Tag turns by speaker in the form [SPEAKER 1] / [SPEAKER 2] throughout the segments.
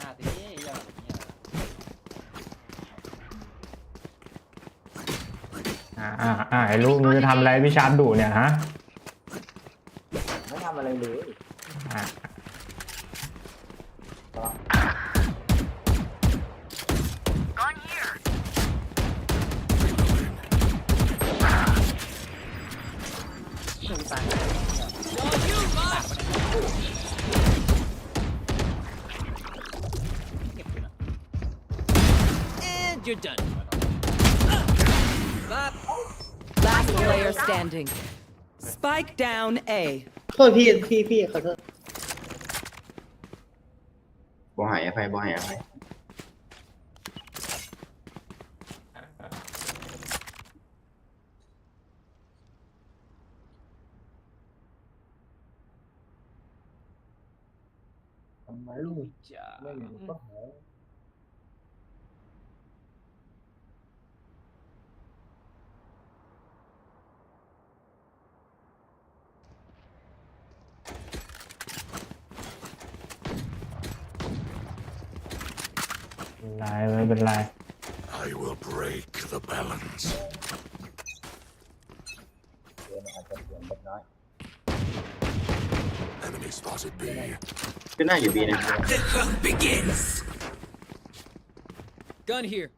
[SPEAKER 1] น้าสิเหี้ยอย่างเงี้ย
[SPEAKER 2] อ่าอ่าอ่าไอ้ลูกมึงจะทำอะไรพี่ชาร์ปดุเนี่ยฮะ
[SPEAKER 3] ไม่ทำอะไรเลย
[SPEAKER 4] down A.
[SPEAKER 5] โทษพี่พี่พี่ขอโทษ
[SPEAKER 3] บ่หายอภัยบ่หายอภัยทำไมลูก
[SPEAKER 1] จ้า
[SPEAKER 3] ไม่อยู่ก็หาย
[SPEAKER 2] ไรไม่เป็นไร
[SPEAKER 6] I will break the balance.
[SPEAKER 3] เดี๋ยวมันอาจจะเสียงเล็กน้อย
[SPEAKER 6] Enemy spotted B.
[SPEAKER 3] ก็น่าอยู่บีนะ
[SPEAKER 7] The hunt begins. Gun here.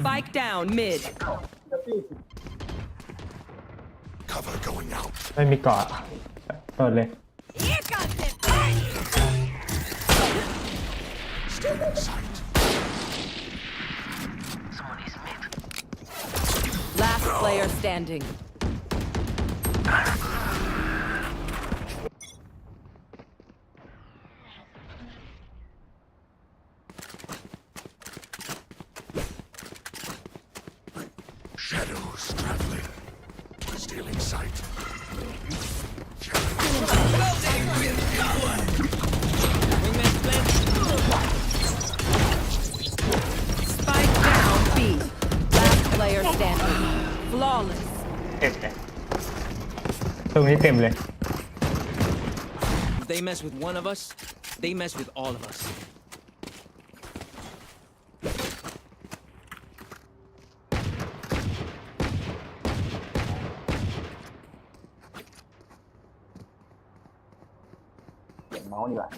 [SPEAKER 4] Spike down mid.
[SPEAKER 6] Cover going out.
[SPEAKER 2] ไม่มีเกาะเปิดเลย
[SPEAKER 6] Still in sight.
[SPEAKER 4] Last player standing.
[SPEAKER 2] ตรงนี้เต็มเลย
[SPEAKER 7] If they mess with one of us, they mess with all of us.
[SPEAKER 3] เสียงเมาส์นี่แหละ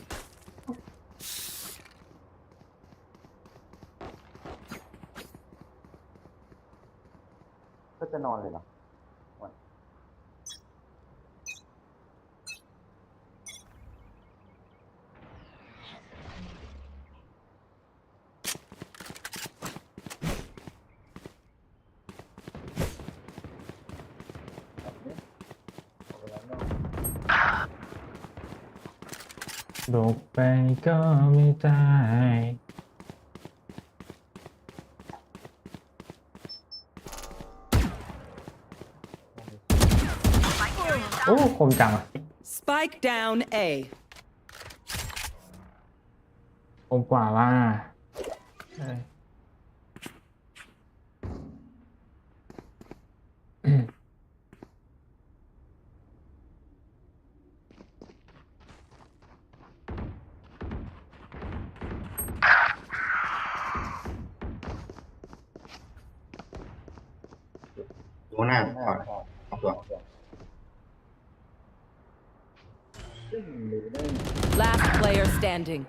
[SPEAKER 3] ก็จะนอนเลยเหรอ
[SPEAKER 2] กไปก็ไม่ตายโอ้คมจังอะ
[SPEAKER 4] Spike down A.
[SPEAKER 2] คมกว่าว่า
[SPEAKER 4] standing.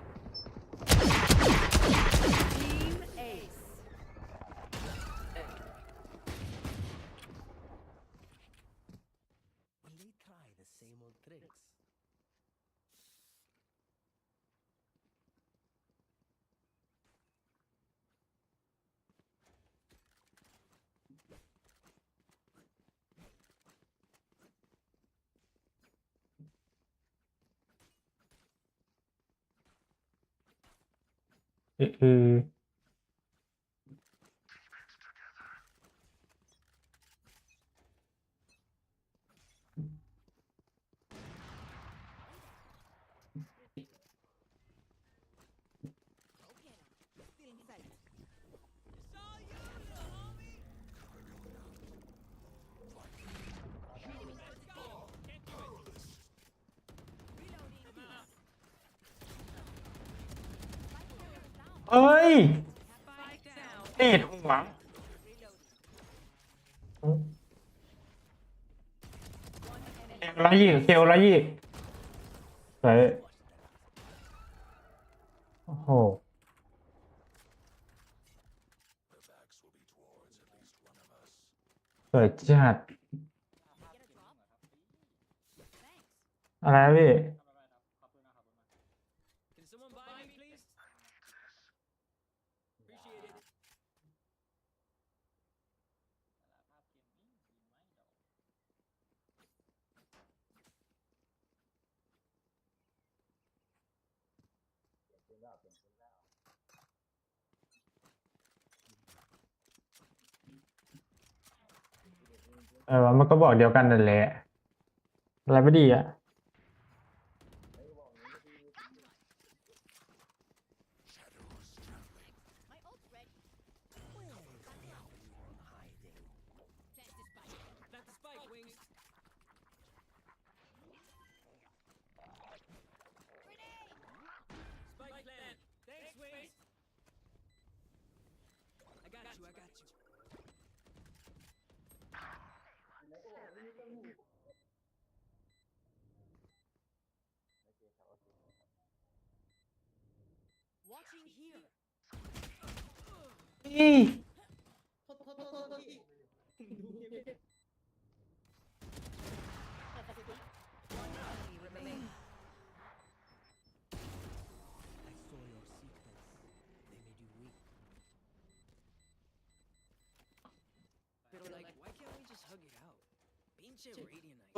[SPEAKER 7] Will they try the same old tricks?
[SPEAKER 2] คื ยตีดหวังเซลละยีกเซลละยีกเฮ้ยโอ้โหเปิดจัดอะไรพี่ เออ มันก็บอกเดียวกันนั่นแหละอะไรไม่ดีอะ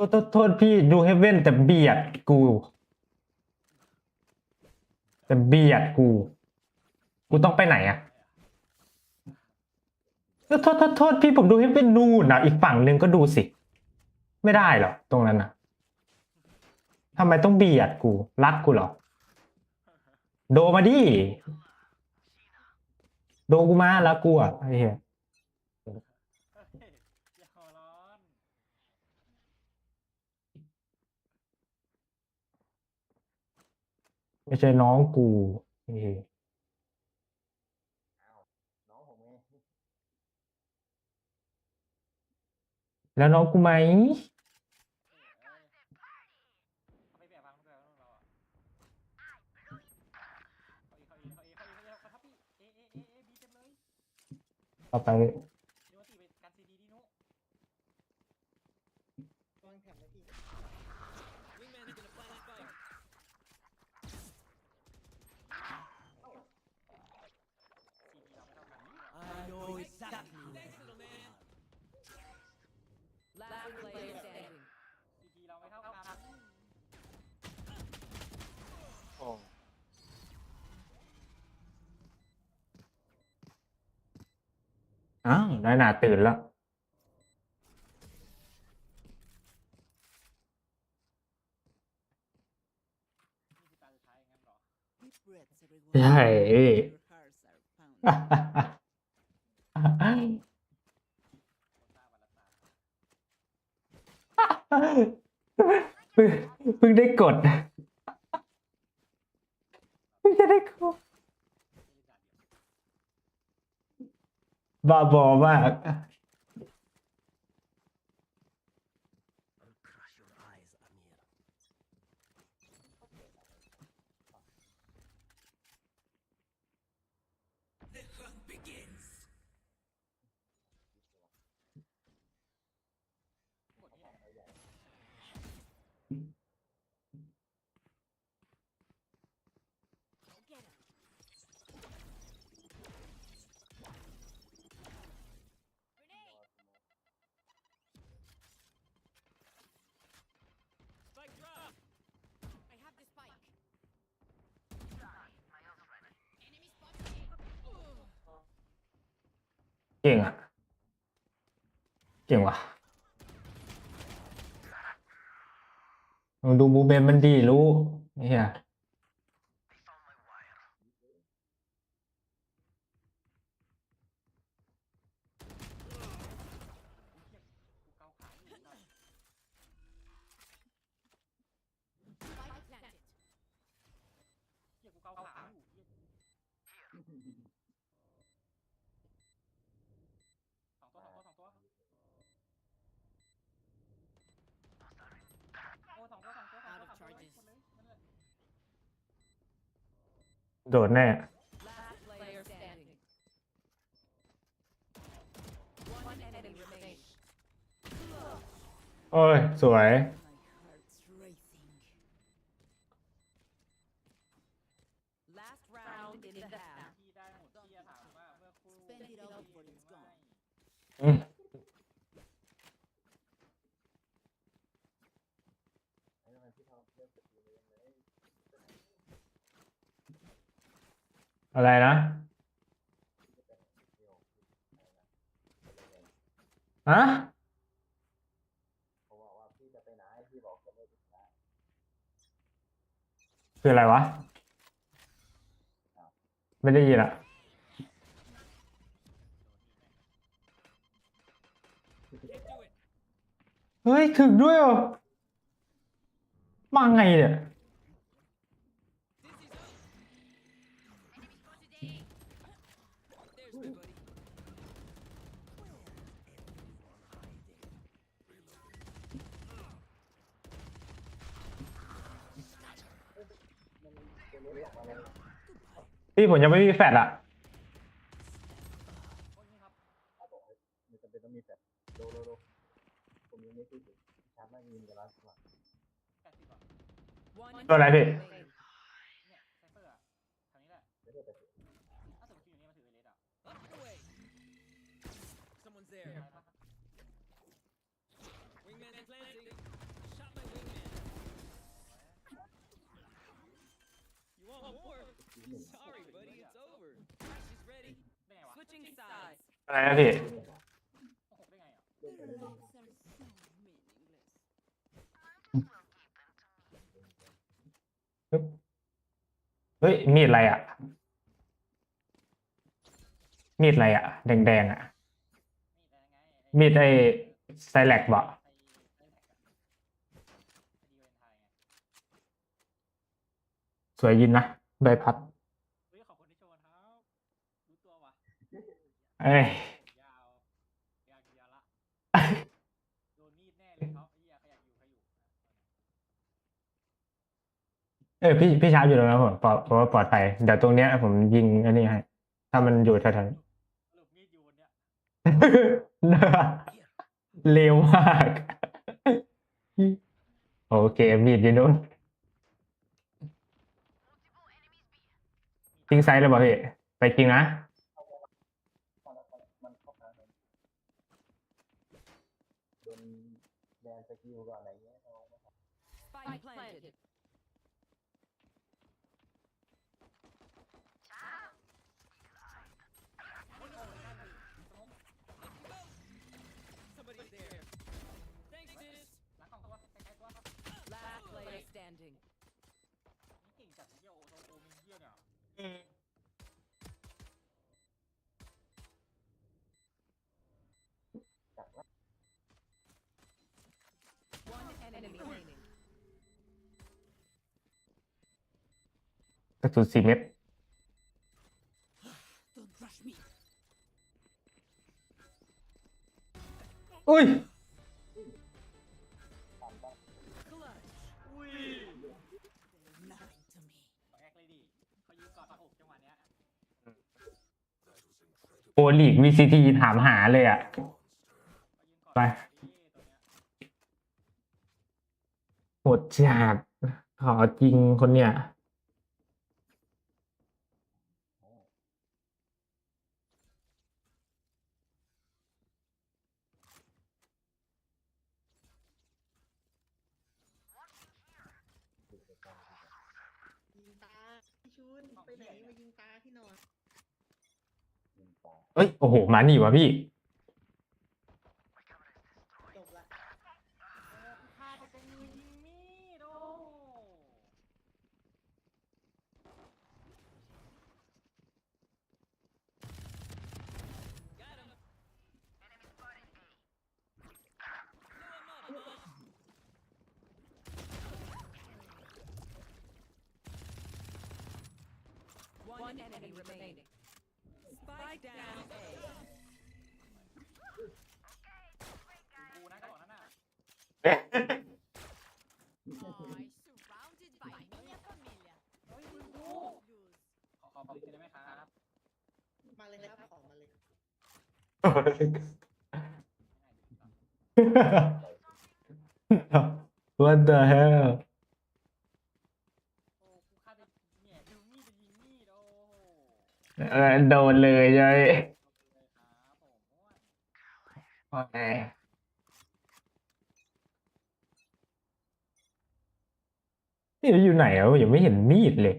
[SPEAKER 2] ทษโทษโทษพี่ดูเฮเว่นแต่เบียดกู แต่เบียดกู กูต้องไปไหนอะโทษโทษโทษพี่ผมดูเฮเว่นนู่นนะอีกฝั่งหนึ่งก็ดูสิ ไม่ได้หรอตรงนั้นนะทำไมต้องเบียดกู รักกูหรอ โดมาดิ โดกูมาแล้วกูอะไอ้เหี้ยไม่ใช่น้องกูไอ้เหี้ย
[SPEAKER 3] น้องผมไง
[SPEAKER 2] แล้วน้องกูไหม
[SPEAKER 1] เอาไปแบบวางด้วยเราอะเขาอีเขาอีเขาอีเขาอีเขาอีเขาทับพี่เอเอเอเอบีเต็มเลย
[SPEAKER 2] ต่อไป
[SPEAKER 1] เดี๋ยวตีไปกันซีดีดีนุ
[SPEAKER 5] วางแถบเลยพี่
[SPEAKER 7] Wingman is gonna plant a spike.
[SPEAKER 1] ซีดีเราไม่เท่ากัน
[SPEAKER 7] I know exactly. Thanks, little man.
[SPEAKER 4] Last player standing.
[SPEAKER 1] ซีดีเราไม่เท่ากัน
[SPEAKER 2] อ้าว น้อยหนาตื่นแล้ว ใช่เพิ่งได้กดเพิ่งจะได้กด บ้าบอมาก
[SPEAKER 7] I'll crush your eyes, Amir. The hunt begins.
[SPEAKER 2] เก่งอะ เก่งว่ะมึงดูบูเบนมันดีรู้เฮีย
[SPEAKER 1] กูเกาขาอยู่หน่อย
[SPEAKER 4] Spike planted.
[SPEAKER 1] เฮียกูเกาขาอยู่เหี้ย สองตัวสองตัวสองตัวโอ้สองตัวสองตัวสองตัวสามตัวเลยหมดเลยนั่นแหละ
[SPEAKER 2] โดดแน่ โอ้ย สวย
[SPEAKER 8] My heart's racing.
[SPEAKER 4] Last round in the half.
[SPEAKER 1] ที่ได้หมดที่จะถามว่าเมื่อครู่
[SPEAKER 8] Spend it all before it's gone.
[SPEAKER 2] อืม อะไรนะฮะคืออะไรวะ ไม่ได้ยินอะเฮ้ยถึงด้วยเหรอมาไงเนี่ย พี่ผมยังไม่มีแฟดอะ
[SPEAKER 3] มันจะเป็นต้องมีแบบโลโลโลผมยังไม่พูดถึงชาร์จไม่มีเวลาสว่าง
[SPEAKER 1] แปดสิบอะ
[SPEAKER 4] One
[SPEAKER 2] ตัวอะไรพี่
[SPEAKER 4] remaining.
[SPEAKER 1] เนี่ยไซเฟอร์อะแถวนี้แหละ
[SPEAKER 3] ไม่ได้แต่
[SPEAKER 1] ถ้าสมมติคิวอยู่นี่มันถือเอเลสอะ
[SPEAKER 7] Up and away. Someone's
[SPEAKER 1] เอ
[SPEAKER 7] there.
[SPEAKER 1] เลสปะ
[SPEAKER 7] Wingman's planting. Shot my wingman. You want more? Sorry, buddy, it's over. She's ready.
[SPEAKER 1] ได้ไงวะ
[SPEAKER 4] Switching sides.
[SPEAKER 2] อะไรนะพี่
[SPEAKER 1] โอ้โหได้ไงอะ
[SPEAKER 8] Their lives are so meaningless.
[SPEAKER 2] เฮ้ย มีดอะไรอะมีดอะไรอะแดงๆอะ
[SPEAKER 1] มีดอะไรไง
[SPEAKER 2] มีดไอ้ไซแลกบ่
[SPEAKER 1] ไอ้ไซแลกอะดีเวนไทยไง
[SPEAKER 2] สวยยินนะใบพัด
[SPEAKER 1] เฮ้ยขอบคุณที่โชว์ครับรู้ตัววะ
[SPEAKER 2] เอ้ย
[SPEAKER 1] ยาวยาวยาวละโดนมีดแน่เลยครับไอ้เหี้ยใครอยากอยู่ใครอยู่
[SPEAKER 2] เออพี่พี่ชาร์จอยู่ตรงนั้นผมปลอดผมว่าปลอดภัยเดี๋ยวตรงเนี้ย ผมยิงอันนี้ให้ถ้ามันอยู่แถว
[SPEAKER 1] สรุปมีดอยู่บนเนี้ย
[SPEAKER 2] ๆเร็วมากโอเคมีดอยู่นู้นทิ้งไซส์เลยป่ะพี่ไปจริงนะ
[SPEAKER 3] มันเข้ามาโดนแบนสกิลก่อนอะไรเงี้ย
[SPEAKER 4] Spike planted.
[SPEAKER 7] Somebody's there. Thanks, sis.
[SPEAKER 1] หลังของตัวใกล้ๆตัวครับ
[SPEAKER 4] Last player standing.
[SPEAKER 1] นี่เก่งจัดเยี่ยวโอโตโอมีเยี่ยเนี่ย
[SPEAKER 4] One enemy remaining.
[SPEAKER 2] ก ระสุนสี่เม็ด
[SPEAKER 8] Don't rush me.
[SPEAKER 2] อุ้ย
[SPEAKER 8] Clutch. They're nothing to me.
[SPEAKER 1] ขอแอคเลยดิเขายืนกอดตาอกจังหวะเนี้ย
[SPEAKER 2] โอลีก VCT ถามหาเลยอะ
[SPEAKER 1] เขายืนกอด
[SPEAKER 2] ไป
[SPEAKER 1] ดิตัวเนี้ย
[SPEAKER 2] โหดจัดขอจริงคนเนี่ย
[SPEAKER 5] ยิงตาพี่ชุนไปไหนมายิงตาพี่หน่อย
[SPEAKER 3] ยิงต่อ
[SPEAKER 2] เอ้ย โอ้โห มาหนีวะพี่
[SPEAKER 5] จบละ
[SPEAKER 1] พาจะยิงมีดโอ้
[SPEAKER 7] Spike down A. กูนะ
[SPEAKER 4] กระ
[SPEAKER 1] บอกนั้นน่ะ
[SPEAKER 3] I
[SPEAKER 8] surrounded by Mia Familia.
[SPEAKER 1] โอ้ยคุณดู Lose. ขอขอผลิตได้ไหมครับ
[SPEAKER 5] มาเลยครับมาเลย
[SPEAKER 2] What the hell
[SPEAKER 1] โอ้กูฆ่าไปเนี่ยดูมีดจยิอ้
[SPEAKER 2] อโดนเลย โอ
[SPEAKER 1] เคนี่
[SPEAKER 2] อยู่ไหนอะยังไม่เห็นมีดเลย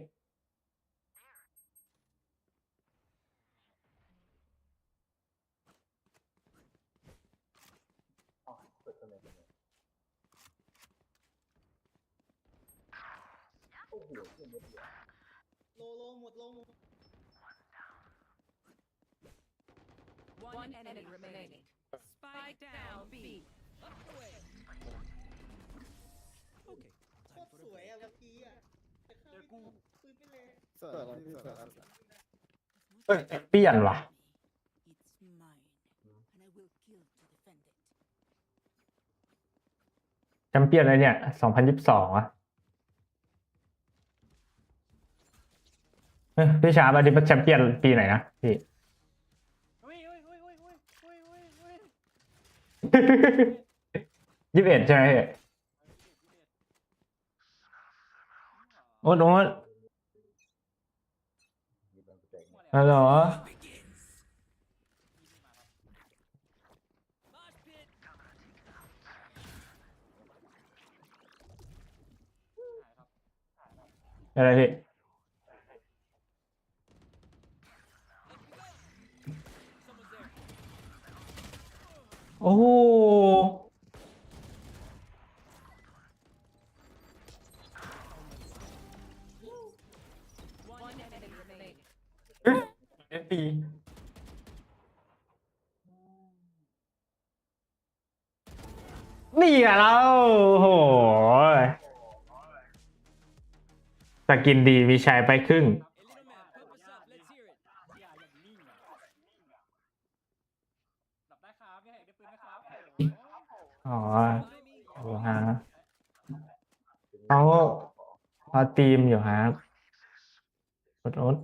[SPEAKER 4] down B.
[SPEAKER 7] Up the way. Okay,
[SPEAKER 5] โค
[SPEAKER 7] time
[SPEAKER 5] ตร
[SPEAKER 7] for
[SPEAKER 5] ส
[SPEAKER 7] the
[SPEAKER 5] วย
[SPEAKER 7] break.
[SPEAKER 5] อะเมื่อกี้อะจะเข้า
[SPEAKER 1] เจอกู
[SPEAKER 5] ปืนไปเลย
[SPEAKER 3] เสิร์ฟอะไรพี่เสิร์ฟอะไร
[SPEAKER 2] เอ้ยเปลี่ยนว่ะ
[SPEAKER 8] It's mine, and I will kill to defend it.
[SPEAKER 2] แชมเปี้ยนอะไรเนี่ยสองพันยิบสองอะเอ้ยพี่ชาร์ปอันนี้เป็นแชมเปี้ยนปีไหนนะพี่
[SPEAKER 1] ยี่
[SPEAKER 2] สิบเอ็ดใช่ไหมพี่โอ๊ตโอ๊ต
[SPEAKER 3] มีบางแจกห
[SPEAKER 2] ฮัลโหลอะไรพี่ โอ้โหเอฟปีนี่อะเราโอ้โหสกินดีมีชายไปครึ่ง
[SPEAKER 1] อ๋อ
[SPEAKER 2] โอ้ฮะเขาเาตีมอยู่
[SPEAKER 1] ฮะรถรถ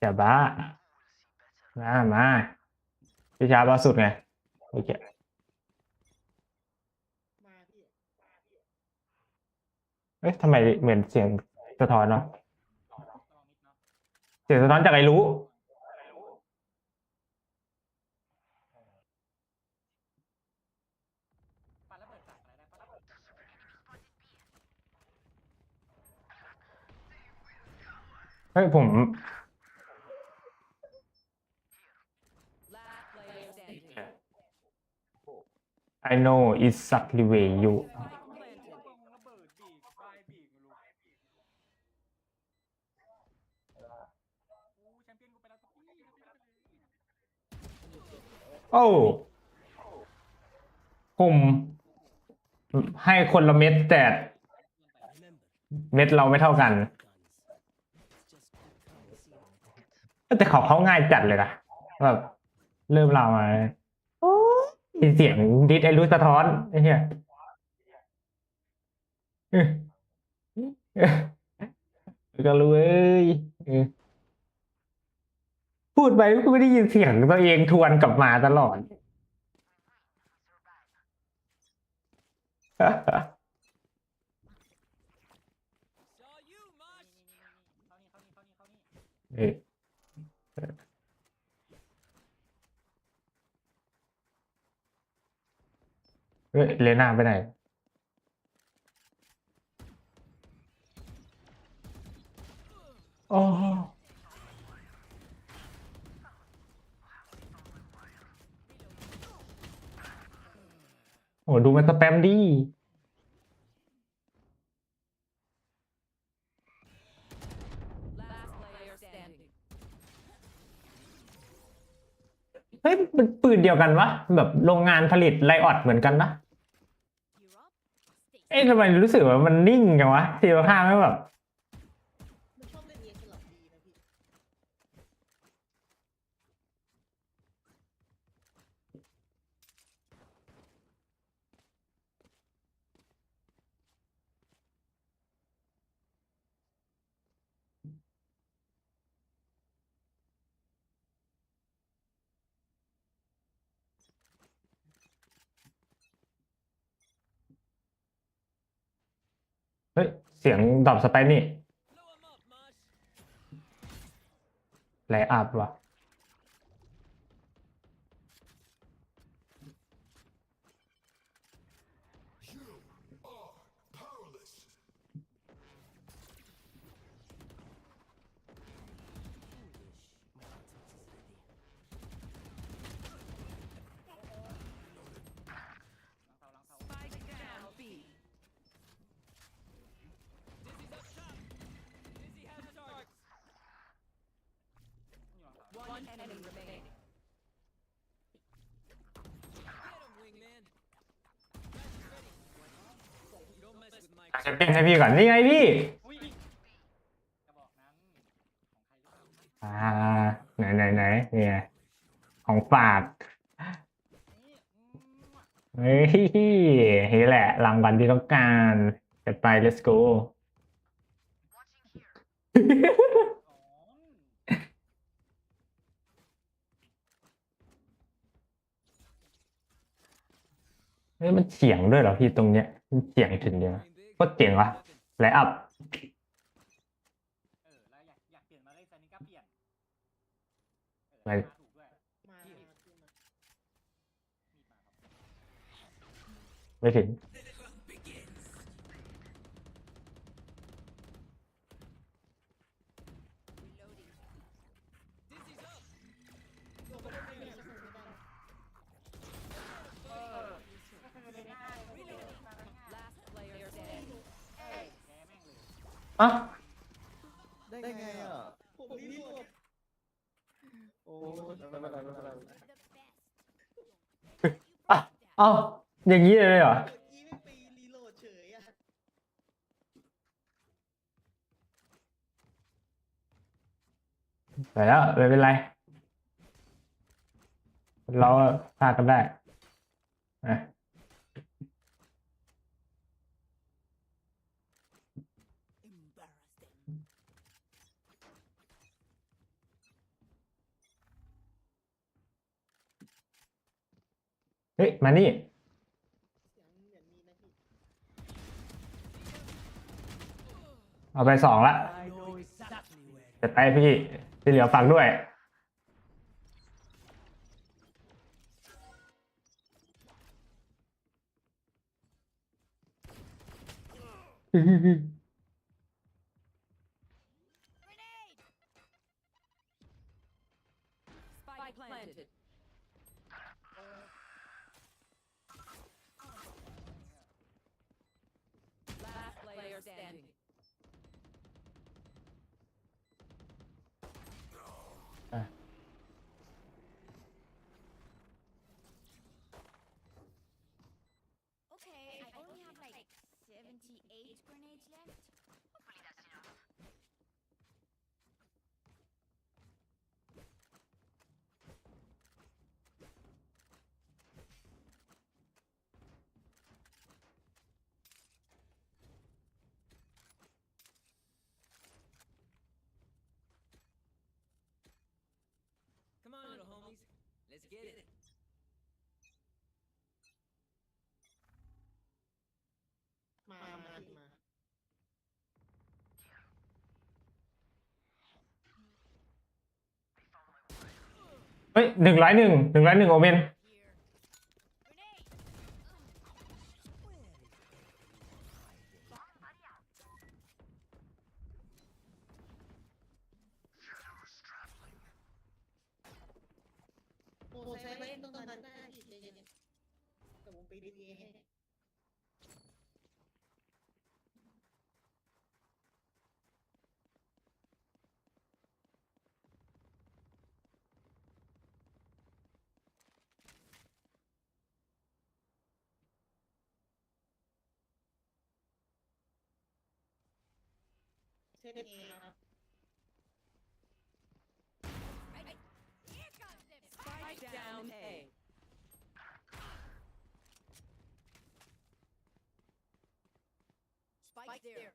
[SPEAKER 1] อ
[SPEAKER 2] ย่าบ้า มามาพิชาบ้าสุดไง โอเคเอ๊ะทำไมเหมือนเสียงสะท้อนเนาะ
[SPEAKER 1] เสี
[SPEAKER 2] ยงสะท้อนจากไอรู้
[SPEAKER 1] เฮ้
[SPEAKER 2] ยผม I know
[SPEAKER 1] it's s u b l i v a y you
[SPEAKER 2] โอ้ผมให้คนละเม็ดแต่เม็ดเราไม่เท่ากัน แต่เขาเขาง่ายจัดเลยนะแบบเริ่มเรามาโอ้เสียงดิสไอรู้สะท้อนไอ้เหี้ยก็รู้เอ้ย พูดไปก็ไม่ได้ยินเสียงตัวเองทวนกลับมาตลอด
[SPEAKER 1] เข้านี่เข้านี่เข้านี่เข้านี่
[SPEAKER 2] เอ้ยเฮ้ยเลน่าไปไหนโอ้ โอ้ดูมันสแปมดี เฮ้ยมันปืนเดียวกันวะแบบโรงงานผลิตไลออดเหมือนกันนะ เอ๊ะทำไมรู้สึกว่ามันนิ่งจังวะทีละห้าไม่แบบ
[SPEAKER 5] มันชอบเล่นเองสลับดีนะพี่
[SPEAKER 2] สียง ดรอปสไปนี่
[SPEAKER 7] Blow him up, Mosh.
[SPEAKER 2] ไลอัพวะ
[SPEAKER 4] One enemy remaining.
[SPEAKER 7] Get him, wingman. Ready. Don't mess with my
[SPEAKER 2] แชมเปี้ยนให้พี่ก่อนนี่ไงพี่
[SPEAKER 1] อ่า
[SPEAKER 2] ไหนไหนไหนนี่ไงของฝาก
[SPEAKER 1] นี่อืม
[SPEAKER 2] เฮ้ยนี่แหละรางวัลที่ต้องการจัดไป let's go เฮ้ยมันเสียงด้วยเหรอพี่ตรงเนี้ยมันเสียงถึงเดียว
[SPEAKER 7] Dream big.
[SPEAKER 2] โคตรเจ๋งวะไลอัพ
[SPEAKER 1] ไม่ถึงกอยากเปลี่ยนมาเล่นซันนี่ก็เปลี่ยนเออ
[SPEAKER 2] ไป
[SPEAKER 1] ราคาถูกด้วย
[SPEAKER 5] มามาขึ้นมา
[SPEAKER 1] มีดมาครับ
[SPEAKER 2] ไม่ถึง
[SPEAKER 7] Dizzy's up.
[SPEAKER 5] โดนไปได้ไงโดนไปได้
[SPEAKER 4] Last player standing.
[SPEAKER 1] แกแม่งเลย
[SPEAKER 2] อะ
[SPEAKER 3] ได้ไงอะ
[SPEAKER 5] ผมรีโหลด
[SPEAKER 3] โอ้ยไม่เป็นไรไม่เป็นไร
[SPEAKER 2] อะเอ้าอย่างนี้เลยเหรอ
[SPEAKER 5] เมื่อกี้ไม่ไปรีโหลดเฉยอะ
[SPEAKER 2] ไปแล้วไม่เป็นไร เราพลาดกันได้อะ เฮ้ย มานี่
[SPEAKER 5] เอนมีนะพี่
[SPEAKER 2] เอาไปสองละจะไปพี่ที่เหลือฟังด้วย
[SPEAKER 4] standing.
[SPEAKER 7] Let's get it.
[SPEAKER 5] มามาพี่มา
[SPEAKER 2] เฮ้ยหนึ่งร้อยหนึ่งหนึ่งร้อยหนึ่งโอเมน
[SPEAKER 9] Grenade!
[SPEAKER 5] โอ้ใช้ไว้ตรงนั้นได้พี่ใจเย็นๆแต่ผมไปดีเอให้ เซตเอครับ
[SPEAKER 9] Here comes the
[SPEAKER 4] Spike down A.
[SPEAKER 9] Spike there.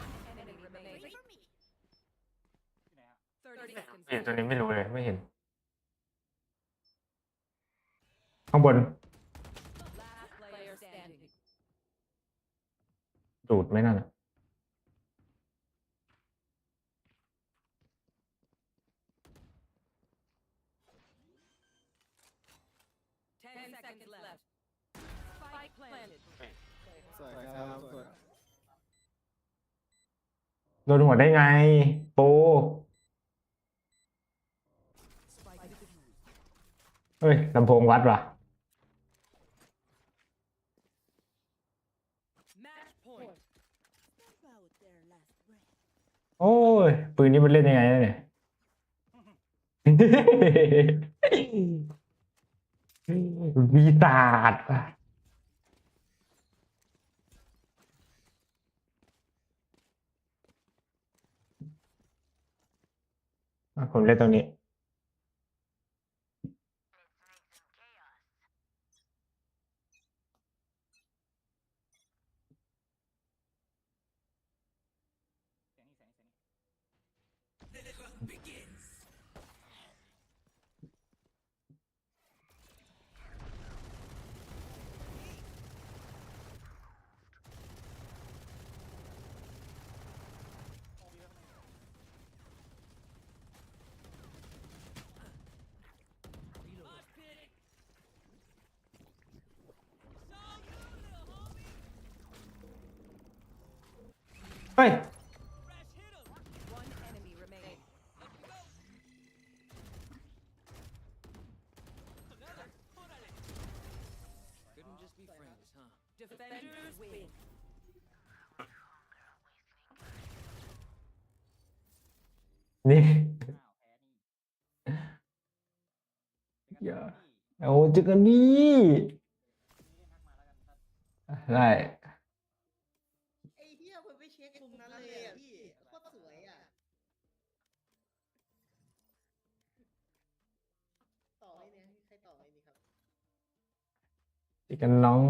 [SPEAKER 4] One enemy remaining.
[SPEAKER 9] Wait for me.
[SPEAKER 1] ที่ไหนฮะ
[SPEAKER 4] 30 seconds.
[SPEAKER 2] เห็นตัวนี้ไม่รู้เลยไม่เห็น ข้างบน ดูดไหมนั่น
[SPEAKER 3] สวยครับสวย
[SPEAKER 2] โดนหัวได้ไง โปเฮ้ยลำโพงวัดว่ะ โอ้ย ปืนนี้มันเล่นยังไงเนี่ย วีตาดอะอะผมเล่นตรงนี้
[SPEAKER 1] เสียงนี่เสียงนี่เสียงนี่
[SPEAKER 2] ไฮ้นี่
[SPEAKER 1] ยาเอา
[SPEAKER 2] เจอกัน
[SPEAKER 1] ดี
[SPEAKER 2] ได้
[SPEAKER 5] ไอ้เหี้ยมันไม่เช็คมุมนั้นเลยอะพี่โคตรสวยอะ อี
[SPEAKER 2] กันน้อง